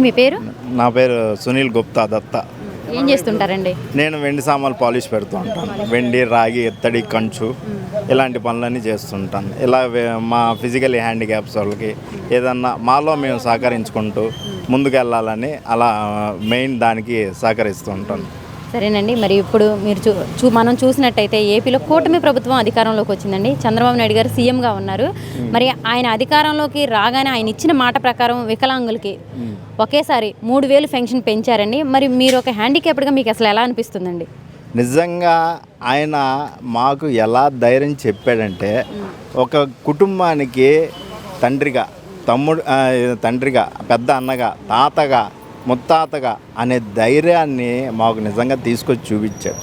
మీ పేరు? నా పేరు సునీల్ గుప్తా దత్త. ఏం చేస్తుంటారండి? నేను వెండి సామాన్లు పాలిష్ పెడుతూ ఉంటాను. వెండి రాగి ఎత్తడి కంచు ఇలాంటి పనులన్నీ చేస్తుంటాను. ఇలా మా ఫిజికల్ హ్యాండిక్యాప్స్ వాళ్ళకి ఏదన్నా మాలో మేము సహకరించుకుంటూ ముందుకెళ్ళాలని అలా మెయిన్ దానికి సహకరిస్తూ ఉంటాను. సరేనండి. మరి ఇప్పుడు మీరు చూ చూ మనం చూసినట్టయితే ఏపీలో కూటమి ప్రభుత్వం అధికారంలోకి వచ్చిందండి. చంద్రబాబు నాయుడు గారు సీఎంగా ఉన్నారు. మరి ఆయన అధికారంలోకి రాగానే ఆయన ఇచ్చిన మాట ప్రకారం వికలాంగులకి ఒకేసారి మూడు వేలు పెన్షన్ పెంచారండి. మరి మీరు ఒక హ్యాండిక్యాప్డ్గా మీకు అసలు ఎలా అనిపిస్తుందండి? నిజంగా ఆయన మాకు ఎలా ధైర్యం చెప్పాడంటే ఒక కుటుంబానికి తండ్రిగా తమ్ముడు తండ్రిగా పెద్ద అన్నగా తాతగా ముత్తాతగా అనే ధైర్యాన్ని మాకు నిజంగా తీసుకొచ్చి చూపించాడు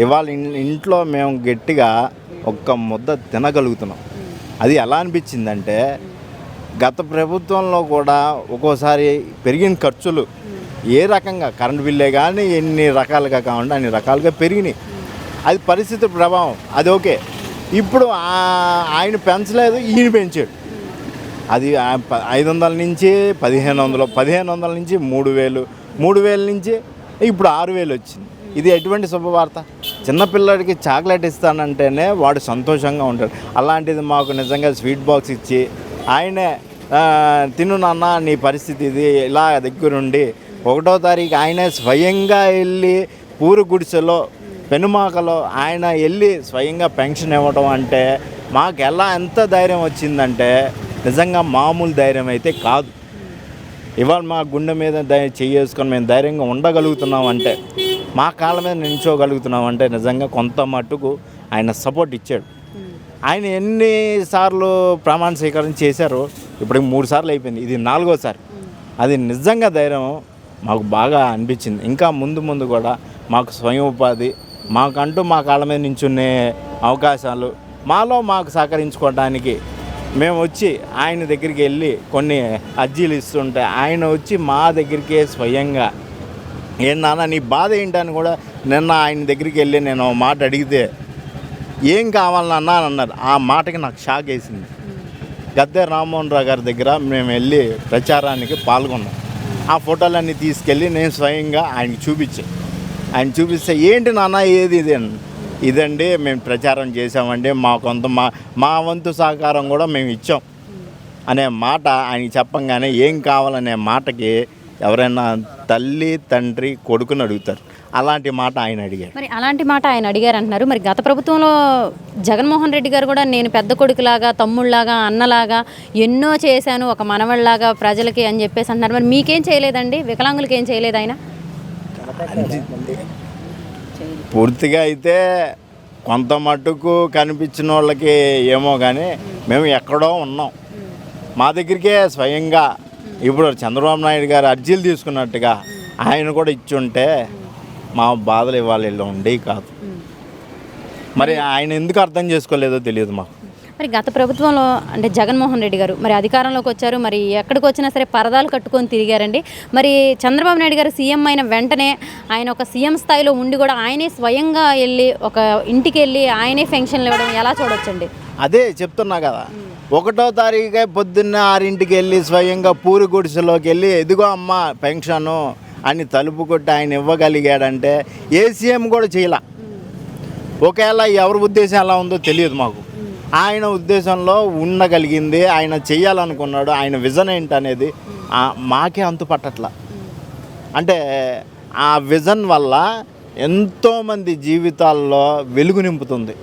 ఇవాళ ఇంట్లో మేము గట్టిగా ఒక్క ముద్ద తినగలుగుతున్నాం. అది ఎలా అనిపించిందంటే గత ప్రభుత్వంలో కూడా ఒక్కోసారి పెరిగిన ఖర్చులు ఏ రకంగా కరెంట్ బిల్లే కానీ ఎన్ని రకాలుగా కావాలంటే అన్ని రకాలుగా పెరిగినాయి. అది పరిస్థితి ప్రభావం అది ఓకే. ఇప్పుడు ఆయన పెంచలేదు ఈయన పెంచాడు. అది ఐదు వందల నుంచి పదిహేను వందలు పదిహేను వందల నుంచి మూడు వేలు మూడు వేల నుంచి ఇప్పుడు ఆరు వేలు వచ్చింది. ఇది ఎటువంటి శుభవార్త? చిన్నపిల్లడికి చాక్లెట్ ఇస్తానంటేనే వాడు సంతోషంగా ఉంటాడు. అలాంటిది మాకు నిజంగా స్వీట్ బాక్స్ ఇచ్చి ఆయనే తిను నాన్న నీ పరిస్థితి ఇది ఇలా దగ్గరుండి ఒకటో తారీఖు ఆయనే స్వయంగా వెళ్ళి పూరు గుడిసెలో పెనుమాకలో ఆయన వెళ్ళి స్వయంగా పెన్షన్ ఇవ్వడం అంటే మాకు ఎలా ఎంత ధైర్యం వచ్చిందంటే నిజంగా మామూలు ధైర్యం అయితే కాదు. ఇవాళ మా గుండె మీద చేసుకొని మేము ధైర్యంగా ఉండగలుగుతున్నాం అంటే మా కాళ్ళ మీద నిల్చోగలుగుతున్నాం అంటే నిజంగా కొంత మట్టుకు ఆయన సపోర్ట్ ఇచ్చాడు. ఆయన ఎన్నిసార్లు ప్రమాణ స్వీకారం చేశారో ఇప్పుడు మూడు సార్లు అయిపోయింది. ఇది నాలుగోసారి. అది నిజంగా ధైర్యం మాకు బాగా అనిపించింది. ఇంకా ముందు ముందు కూడా మాకు స్వయం ఉపాధి మాకంటూ మా కాళ్ళ మీద నించునే అవకాశాలు మాలో మాకు సహకరించుకోవడానికి మేము వచ్చి ఆయన దగ్గరికి వెళ్ళి కొన్ని అర్జీలు ఇస్తుంటే ఆయన వచ్చి మా దగ్గరికే స్వయంగా ఏం నాన్న నీ బాధ ఏంటని కూడా నిన్న ఆయన దగ్గరికి వెళ్ళి నేను ఓ మాట అడిగితే ఏం కావాలన్నా అని అన్నారు. ఆ మాటకి నాకు షాక్ వేసింది. గద్దె రామ్మోహన్ రావు గారి దగ్గర మేము వెళ్ళి ప్రచారానికి పాల్గొన్నాం. ఆ ఫోటోలన్నీ తీసుకెళ్ళి నేను స్వయంగా ఆయనకి చూపించాను ఆయన చూపిస్తే ఏంటి నాన్న ఏది ఇది? అని. ఇదండి మేము ప్రచారం చేసామండి మా కొంత మా మా వంతు సహకారం కూడా మేము ఇచ్చాం. అనే మాట ఆయనకి చెప్పంగానే ఏం కావాలనే మాటకి ఎవరైనా తల్లి తండ్రి కొడుకుని అడుగుతారు. అలాంటి మాట ఆయన అడిగాడు మరి అలాంటి మాట ఆయన అడిగారు అంటున్నారు మరి గత ప్రభుత్వంలో జగన్మోహన్ రెడ్డి గారు కూడా నేను పెద్ద కొడుకులాగా తమ్ముళ్ళలాగా అన్నలాగా ఎన్నో చేశాను ఒక మనవళ్ళలాగా ప్రజలకి అని చెప్పేసి అంటున్నారు. మరి మీకేం చేయలేదండి? వికలాంగులకి ఏం చేయలేదు ఆయన? పూర్తిగా అయితే కొంత మట్టుకు కనిపించిన వాళ్ళకి ఏమో కానీ మేము ఎక్కడో ఉన్నాం. మా దగ్గరికే స్వయంగా ఇప్పుడు చంద్రబాబు నాయుడు గారు అర్జీలు తీసుకున్నట్టుగా ఆయన కూడా ఇచ్చుంటే మా బాధలు ఇవాళ ఇలా ఉండేవి కాదు. మరి ఆయన ఎందుకు అర్థం చేసుకోలేదో తెలియదు మాకు. మరి గత ప్రభుత్వంలో అంటే జగన్మోహన్ రెడ్డి గారు మరి అధికారంలోకి వచ్చారు మరి ఎక్కడికి వచ్చినా సరే పరదాలు కట్టుకొని తిరిగారండి. మరి చంద్రబాబు నాయుడు గారు సీఎం అయిన వెంటనే ఆయన ఒక సీఎం స్థాయిలో ఉండి కూడా ఆయనే స్వయంగా వెళ్ళి ఒక ఇంటికి వెళ్ళి ఆయనే పెన్షన్లు ఇవ్వడం ఎలా చూడొచ్చండి? అదే చెప్తున్నా కదా. ఒకటో తారీఖే పొద్దున్న ఆరింటికి వెళ్ళి స్వయంగా పూరి గుడిసెలోకి వెళ్ళి ఎదుగో అమ్మ పెన్షను అని తలుపు కొట్టి ఆయన ఇవ్వగలిగాడంటే ఏ సీఎం కూడా చేయలే. ఒకవేళ ఎవరి ఉద్దేశం ఎలా ఉందో తెలియదు మాకు. ఆయన ఉద్దేశంలో ఉండగలిగింది ఆయన చేయాలనుకున్నాడు ఆయన విజన్ ఏంటనేది మాకే అంతు పట్టట్ల అంటే ఆ విజన్ వల్ల ఎంతోమంది జీవితాల్లో వెలుగు నింపుతుంది.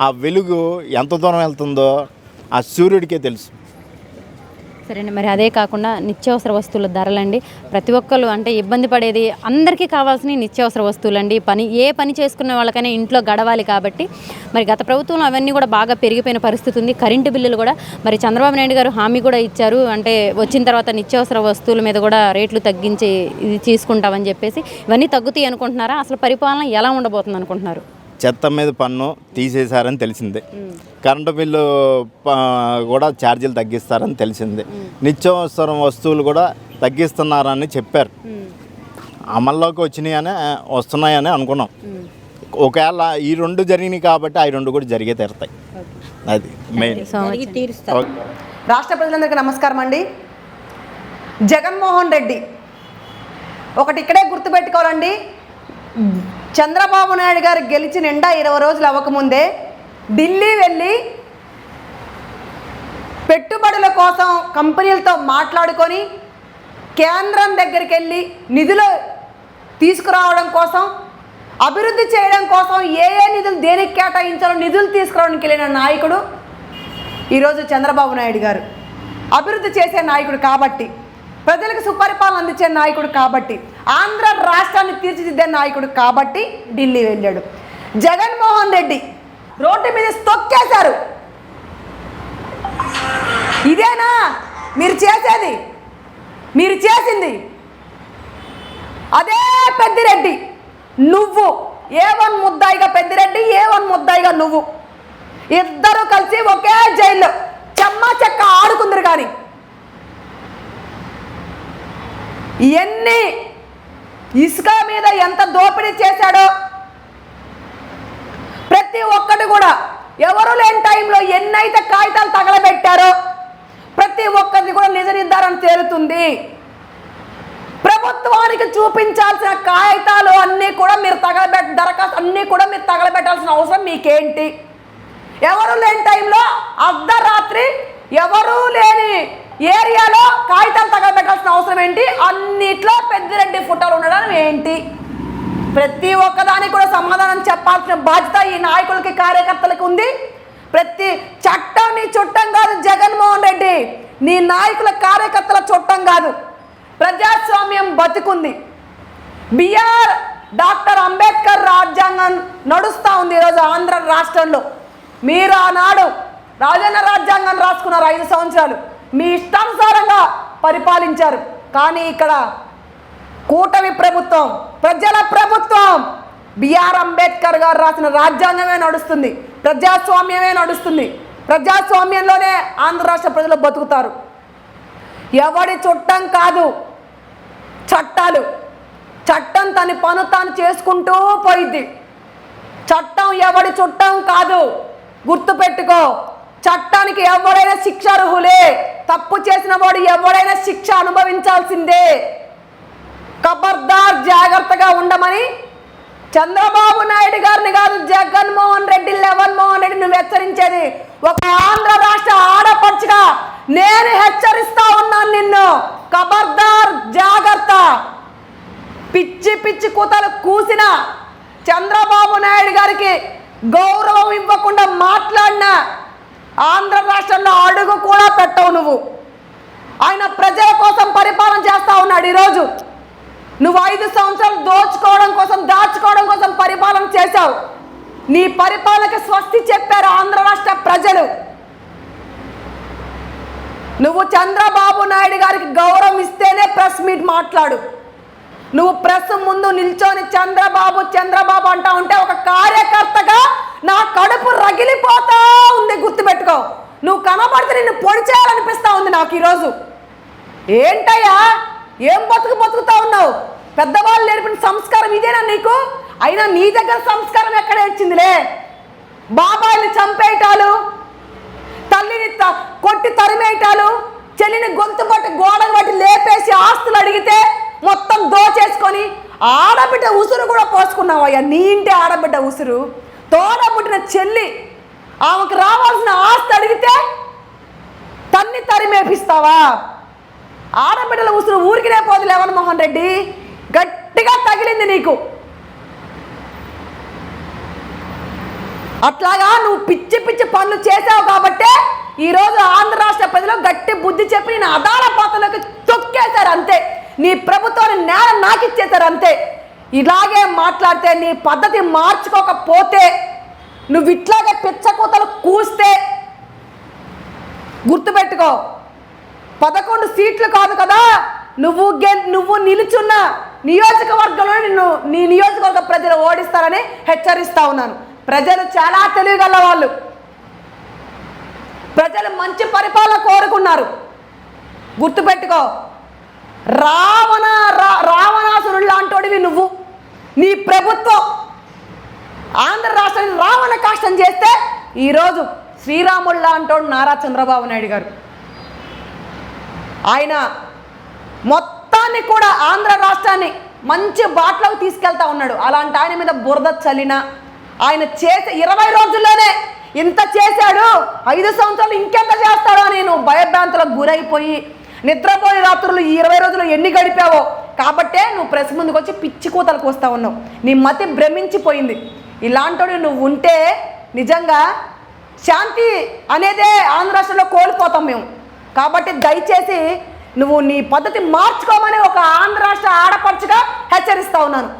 ఆ వెలుగు ఎంత దూరం వెళ్తుందో ఆ సూర్యుడికే తెలుసు. సరేండి మరి అదే కాకుండా నిత్యావసర వస్తువుల ధరలండి. ప్రతి ఒక్కరు అంటే ఇబ్బంది పడేది అందరికీ కావాల్సిన నిత్యావసర వస్తువులండి. పని ఏ పని చేసుకున్న వాళ్ళకైనా ఇంట్లో గడవాలి కాబట్టి మరి గత ప్రభుత్వంలో అవన్నీ కూడా బాగా పెరిగిపోయిన పరిస్థితి ఉంది. కరెంటు బిల్లులు కూడా మరి చంద్రబాబు నాయుడు గారు హామీ కూడా ఇచ్చారు. అంటే వచ్చిన తర్వాత నిత్యావసర వస్తువుల మీద కూడా రేట్లు తగ్గించి ఇది తీసుకుంటామని చెప్పేసి ఇవన్నీ తగ్గుతాయి అనుకుంటున్నారా? అసలు పరిపాలన ఎలా ఉండబోతుంది అనుకుంటున్నారు చెత్త మీద పన్ను తీసేశారని తెలిసిందే. కరెంటు బిల్లు ప- కూడా ఛార్జీలు తగ్గిస్తారని తెలిసిందే. నిత్యావసరం వస్తువులు కూడా తగ్గిస్తున్నారని చెప్పారు. అమల్లోకి వచ్చినాయని వస్తున్నాయని అనుకున్నాం. ఒకవేళ ఈ రెండు జరిగినాయి కాబట్టి ఆ రెండు కూడా జరిగే తీరుతాయి. అది మెయిన్. రాష్ట్ర ప్రజలందరికీ నమస్కారం అండి. జగన్మోహన్ రెడ్డి. ఒకటి ఇక్కడే గుర్తుపెట్టుకోవాలండి. చంద్రబాబు నాయుడు గారు గెలిచి నిండా ఇరవై రోజులు అవ్వకముందే ఢిల్లీ వెళ్ళి పెట్టుబడుల కోసం కంపెనీలతో మాట్లాడుకొని కేంద్రం దగ్గరికి వెళ్ళి నిధులు తీసుకురావడం కోసం అభివృద్ధి చేయడం కోసం ఏ ఏ నిధులు దేనికి కేటాయించాలో నిధులు తీసుకురావడానికి వెళ్ళిన నాయకుడు ఈరోజు చంద్రబాబు నాయుడు గారు. అభివృద్ధి చేసే నాయకుడు కాబట్టి ప్రజలకు సుపరిపాలన అందించే నాయకుడు కాబట్టి ఆంధ్ర రాష్ట్రాన్ని తీర్చిదిద్దే నాయకుడు కాబట్టి ఢిల్లీ వెళ్ళాడు. జగన్మోహన్ రెడ్డి రోడ్డు మీద తొక్కేశారు. ఇదేనా? మీరు చేసేది? మీరు చేసింది? అదే పెద్దిరెడ్డి. నువ్వు. ఏ వన్ ముద్దాయిగా పెద్దిరెడ్డి ఏ వన్ ముద్దాయిగా నువ్వు. ఇద్దరు కలిసి ఒకే జైల్లో. చెమ్మ చెక్క ఆడుకుందరు కానీ. ఎన్ని ఇసుక మీద ఎంత దోపిడీ చేశాడో ప్రతి ఒక్కటి కూడా ఎవరు లేని టైంలో ఎన్నైతే కాగితాలు తగలబెట్టారో ప్రతి ఒక్కరిది కూడా నిజ నిర్ధారణ తేలుతుంది. ప్రభుత్వానికి చూపించాల్సిన కాగితాలు అన్నీ కూడా మీరు తగలబెట్ దరఖాస్తు అన్నీ కూడా మీరు తగలబెట్టాల్సిన అవసరం మీకేంటి? ఎవరు లేని టైంలో అర్ధరాత్రి ఎవరూ లేని ఏరియాలో కాగితాలు తగలబెట్టాల్సిన అవసరం ఏంటి? అన్నిట్లో పెద్దిరెడ్డి ఫోటోలు ఉండడం ఏంటి? ప్రతి ఒక్కదానికి కూడా సమాధానం చెప్పాల్సిన బాధ్యత ఈ నాయకులకి కార్యకర్తలకు ఉంది. ప్రతి చట్టం నీ చుట్టం కాదు జగన్మోహన్ రెడ్డి. నీ నాయకుల కార్యకర్తల చుట్టం కాదు. ప్రజాస్వామ్యం బతుకుంది. బిఆర్ డాక్టర్ అంబేద్కర్ రాజ్యాంగం నడుస్తూ ఉంది ఈరోజు ఆంధ్ర రాష్ట్రంలో. మీరు ఆనాడు రాజన్న రాజ్యాంగం రాసుకున్నారు ఐదు సంవత్సరాలు. మీ ఇష్టానుసారంగా పరిపాలించారు. కానీ ఇక్కడ కూటమి ప్రభుత్వం ప్రజల ప్రభుత్వం బిఆర్ అంబేద్కర్ గారు రాసిన రాజ్యాంగమే నడుస్తుంది. ప్రజాస్వామ్యమే నడుస్తుంది. ప్రజాస్వామ్యంలోనే ఆంధ్ర రాష్ట్ర ప్రజలు బతుకుతారు. ఎవడి చుట్టం కాదు. చట్టాలు. చట్టం తన పను తాను చేసుకుంటూ పోయిద్ది. చట్టం ఎవడి చుట్టం కాదు. గుర్తుపెట్టుకో. చట్టానికి ఎవరైనా శిక్షార్హులే. తప్పు చేసిన వాడు ఎవరైనా శిక్ష అనుభవించాల్సిందే. ఖబర్దార్ జాగ్రత్తగా ఉండమని చంద్రబాబు నాయుడు గారిని కాదు జగన్మోహన్ రెడ్డి లెవెన్ మోహన్ రెడ్డి నువ్వు హెచ్చరించేది. ఒక ఆంధ్ర రాష్ట్ర ఆడపడుచుగా నేను హెచ్చరిస్తా ఉన్నాను నిన్ను. ఖబర్దార్ జాగ్రత్త. పిచ్చి పిచ్చి కూతలు కూసిన చంద్రబాబు నాయుడు గారికి గౌరవం ఇవ్వకుండా మాట్లాడిన ఆంధ్ర రాష్ట్రంలో అడుగు కూడా పెట్టవు నువ్వు. ఆయన ప్రజల కోసం పరిపాలన చేస్తా ఉన్నాడు ఈరోజు. నువ్వు ఐదు సంవత్సరాలు దోచుకోవడం కోసం దాచుకోవడం కోసం పరిపాలన చేశావు. నీ పరిపాలనకి స్వస్తి చెప్పారు ఆంధ్ర రాష్ట్ర ప్రజలు. నువ్వు చంద్రబాబు నాయుడు గారికి గౌరవం ఇస్తేనే ప్రెస్ మీట్ మాట్లాడు. నువ్వు ప్రెస్ ముందు నిల్చొని చంద్రబాబు చంద్రబాబు అంటా ఉంటే ఒక కార్యకర్తగా నా కడుపు రగిలిపోతా ఉంది గుర్తుపెట్టుకో. నువ్వు కనబడితే నిన్ను పొడి చేయాలనిపిస్తా ఉంది నాకు ఈరోజు. ఏంటయ్యా? ఏం బతుకు బతుకుతా ఉన్నావు? పెద్దవాళ్ళు నేర్పిన సంస్కారం ఇదేనా నీకు? అయినా నీ దగ్గర సంస్కారం ఎక్కడ వచ్చిందిలే బాబాయిని చంపేయటాలు తల్లిని త- కొట్టి తరిమేయటాలు చెల్లిని గొంతు పట్టి గోడలు పట్టి లేపేసి ఆస్తులు అడిగితే మొత్తం దోచేసుకొని ఆడబిడ్డ ఉసురు కూడా పోసుకున్నావయ్యా. నీ ఇంటి ఆడబిడ్డ ఉసురు తోడబుట్టిన చెల్లి ఆమెకు రావాల్సిన ఆస్తి అడిగితే తన్ని తరిమేపిస్తావా ఆడబిడ్డల ఉసురు ఊరికినే పోదు లేవన్ మోహన్ రెడ్డి. గట్టిగా తగిలింది నీకు. అట్లాగా నువ్వు పిచ్చి పిచ్చి పనులు చేసావు కాబట్టే ఈరోజు ఆంధ్ర రాష్ట్ర ప్రజలు గట్టి బుద్ధి చెప్పి నేను అదాల పాత్రలోకి తొక్కేశారు అంతే. నీ ప్రభుత్వాన్ని నేల నాకిచ్చేశారు అంతే. ఇలాగే మాట్లాడితే నీ పద్ధతి మార్చుకోకపోతే నువ్వు ఇట్లాగే పిచ్చకూతలు కూస్తే గుర్తుపెట్టుకో. పదకొండు సీట్లు కాదు కదా? నువ్వు గె నువ్వు నిలుచున్న నియోజకవర్గంలో నిన్ను నీ నియోజకవర్గ ప్రజలు ఓడిస్తారని హెచ్చరిస్తా ఉన్నాను. ప్రజలు చాలా తెలివిగల వాళ్ళు. ప్రజలు మంచి పరిపాలన కోరుకున్నారు. గుర్తుపెట్టుకో. రావణ రా రావణాసురుడు లాంటోడివి నువ్వు. నీ ప్రభుత్వం ఆంధ్ర రాష్ట్రాన్ని రావణ కాష్టం చేస్తే ఈరోజు శ్రీరాముళ్ళ అంటోడు నారా చంద్రబాబు నాయుడు గారు. ఆయన మొత్తాన్ని కూడా ఆంధ్ర రాష్ట్రాన్ని మంచి బాటలోకి తీసుకెళ్తా ఉన్నాడు. అలాంటి ఆయన మీద బురద చల్లిన ఆయన చేసే ఇరవై రోజుల్లోనే ఇంత చేశాడు. ఐదు సంవత్సరాలు ఇంకెంత చేస్తాడో నేను భయభ్రాంతులకు గురైపోయి నిద్రపోయే రాత్రులు ఈ ఇరవై రోజులు ఎన్ని గడిపావో. కాబట్టే నువ్వు ప్రెస్ ముందుకు వచ్చి పిచ్చి కూతలకు వస్తా ఉన్నావు. నీ మతి భ్రమించిపోయింది. ఇలాంటి నువ్వు ఉంటే నిజంగా శాంతి అనేదే ఆంధ్ర రాష్ట్రంలో కోల్పోతాం మేము. కాబట్టి దయచేసి నువ్వు నీ పద్ధతి మార్చుకోమని ఒక ఆంధ్ర రాష్ట్ర ఆడపడుచుగా హెచ్చరిస్తా ఉన్నాను.